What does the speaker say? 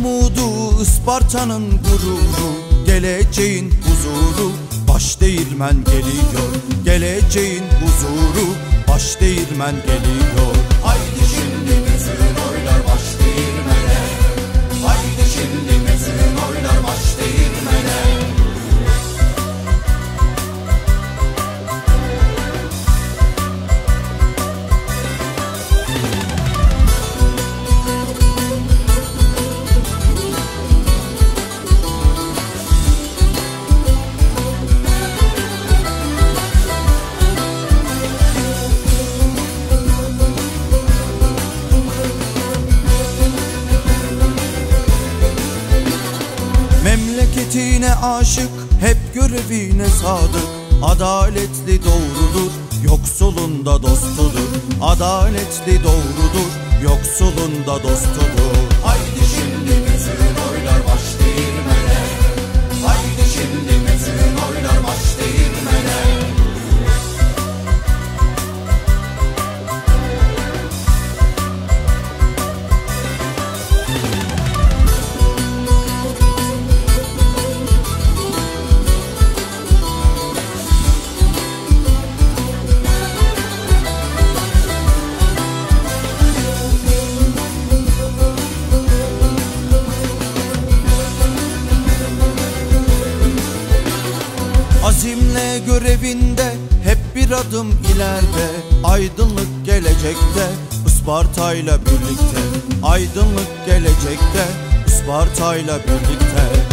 Umudu, Isparta'nın gururu Geleceğin huzuru, baş değirmen geliyor Geleceğin huzuru, baş değirmen geliyor Memleketine aşık, hep görevine sadık. Adaletli doğrudur, yoksulun da dostudur. Adaletli doğrudur, yoksulun da dostudur. Haydi Azimle görevinde hep bir adım ileride. Aydınlık gelecekte Isparta'yla birlikte. Aydınlık gelecekte Isparta'yla birlikte